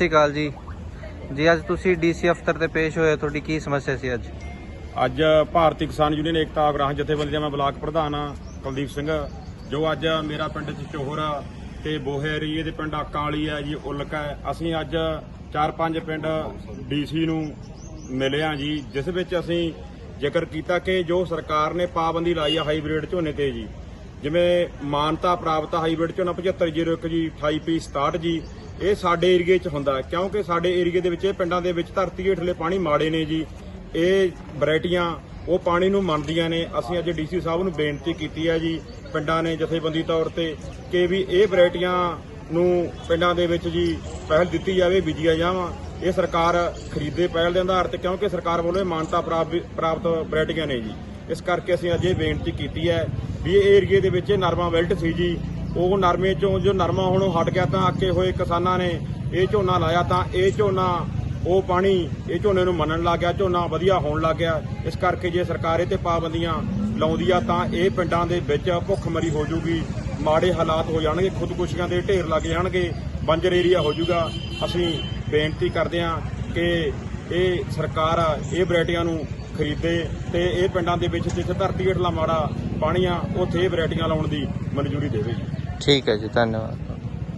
ਸ਼੍ਰੀ ਅਕਾਲ ਜੀ। ਜੀ ਅੱਜ ਤੁਸੀਂ ਡੀਸੀ ਅਫਸਰ ਤੇ ਪੇਸ਼ ਹੋਏ ਹੋ, ਤੁਹਾਡੀ ਕੀ ਸਮੱਸਿਆ ਸੀ ਅੱਜ? ਅੱਜ ਭਾਰਤੀ ਕਿਸਾਨ ਯੂਨੀਅਨ ਏਕਤਾ ਆਗਰਾਹ ਜਥੇਬੰਦੀ ਦਾ ਮੈਂ ਬਲਾਕ ਪ੍ਰਧਾਨ ਆ ਕੁਲਦੀਪ ਸਿੰਘ। ਜੋ ਅੱਜ ਮੇਰਾ ਪਿੰਡ ਚਚੋਹਰ ਤੇ ਬੋਹੇ ਏਰੀਏ ਦੇ ਪਿੰਡ ਆਕਾਂ ਵਾਲੀ ਹੈ ਜੀ ਉਲਕ ਹੈ। ਅਸੀਂ ਅੱਜ ਚਾਰ ਪੰਜ ਪਿੰਡ ਡੀਸੀ ਨੂੰ ਮਿਲੇ ਆ ਜੀ ਜਿਸ ਵਿੱਚ ਅਸੀਂ ਜ਼ਿਕਰ ਕੀਤਾ ਕਿ ਜੋ ਸਰਕਾਰ ਨੇ ਪਾਬੰਦੀ ਲਾਈ ਆ ਹਾਈਬ੍ਰਿਡ ਝੋਨੇ ਤੇ ਜੀ ਜਿਵੇਂ ਮਾਨਤਾ ਪ੍ਰਾਪਤ ਹਾਈਬ੍ਰਿਡ ਝੋਨਾ 7501 ਜੀ 28P 67 ਜੀ ਇਹ ਸਾਡੇ ਏਰੀਏ 'ਚ ਹੁੰਦਾ ਕਿਉਂਕਿ ਸਾਡੇ ਏਰੀਏ ਦੇ ਵਿੱਚ, ਇਹ ਪਿੰਡਾਂ ਦੇ ਵਿੱਚ ਧਰਤੀ ਹੇਠਲੇ ਪਾਣੀ ਮਾੜੇ ਨੇ ਜੀ। ਇਹ ਵੈਰਾਈਟੀਆਂ, ਉਹ ਪਾਣੀ ਨੂੰ ਮੰਨਦੀਆਂ ਨੇ। ਅਸੀਂ ਅੱਜ ਡੀਸੀ ਸਾਹਿਬ ਨੂੰ ਬੇਨਤੀ ਕੀਤੀ ਹੈ ਜੀ, ਪਿੰਡਾਂ ਨੇ ਜਥੇਬੰਦੀ ਤੌਰ ਤੇ ਕਿ ਵੀ ਇਹ ਵੈਰਾਈਟੀਆਂ ਨੂੰ ਪਿੰਡਾਂ ਦੇ ਵਿੱਚ ਜੀ ਪਹਿਲ ਦਿੱਤੀ ਜਾਵੇ, ਬੀਜੀਆਂ ਜਾਵਾਂ। ਇਹ ਸਰਕਾਰ ਖਰੀਦੇ ਪਹਿਲ ਦੇ ਆਧਾਰ ਤੇ, ਕਿਉਂਕਿ ਸਰਕਾਰ ਵੱਲੋਂ ਇਹ ਮਾਨਤਾ ਪ੍ਰਾਪ- ਪ੍ਰਾਪਤ ਵੈਰਾਈਟੀਆਂ ਨੇ ਜੀ। ਇਸ ਕਰਕੇ ਅਸੀਂ ਅੱਜ ਇਹ ਬੇਨਤੀ ਕੀਤੀ ਹੈ ਵੀ ਇਹ ਏਰੀਏ ਦੇ ਵਿੱਚ ਇਹ ਨਰਮਾ ਵੈਲਟ ਸੀ ਜੀ ਉਹ ਨਰਮੇ ਚੋਂ ਜੋ ਨਰਮਾ ਹੁਣ ਉਹ ਹਟ ਗਿਆ ਤਾਂ ਅੱਕੇ ਹੋਏ ਕਿਸਾਨਾਂ ਨੇ ਇਹ ਝੋਨਾ ਲਾਇਆ ਤਾਂ ਇਹ ਝੋਨਾ, ਉਹ ਪਾਣੀ ਇਹ ਝੋਨੇ ਨੂੰ ਮੰਨਣ ਲੱਗ ਗਿਆ, ਝੋਨਾ ਵਧੀਆ ਹੋਣ ਲੱਗ ਗਿਆ। ਇਸ ਕਰਕੇ ਜੇ ਸਰਕਾਰ ਇਹ ਤੇ ਪਾਬੰਦੀਆਂ ਲਾਉਂਦੀ ਆ ਤਾਂ ਇਹ ਪਿੰਡਾਂ ਦੇ ਵਿੱਚ ਭੁੱਖਮਰੀ ਹੋ ਜੂਗੀ। ਮਾੜੇ ਹਾਲਾਤ ਹੋ ਜਾਣਗੇ, ਖੁਦਕੁਸ਼ੀਆਂ ਦੇ ਢੇਰ ਲੱਗ ਜਾਣਗੇ, ਬੰਜਰ ਏਰੀਆ ਹੋ ਜਾਊਗਾ ਅਸੀਂ ਬੇਨਤੀ ਕਰਦੇ ਹਾਂ ਕਿ ਇਹ ਸਰਕਾਰ ਆ ਇਹ ਵੈਰਾਈਟੀਆਂ ਨੂੰ ਖਰੀਦੇ ਤੇ ਇਹ ਪਿੰਡਾਂ ਦੇ ਵਿੱਚ ਜਿੱਥੇ ਧਰਤੀ ਹੇਠਲਾ ਮਾੜਾ ਪਾਣੀ ਆ, ਉੱਥੇ ਇਹ ਵੈਰਾਈਟੀਆਂ ਲਾਉਣ ਦੀ ਮਨਜ਼ੂਰੀ ਦੇਵੇ ਜੀ। ਠੀਕ ਹੈ ਜੀ ਧੰਨਵਾਦ।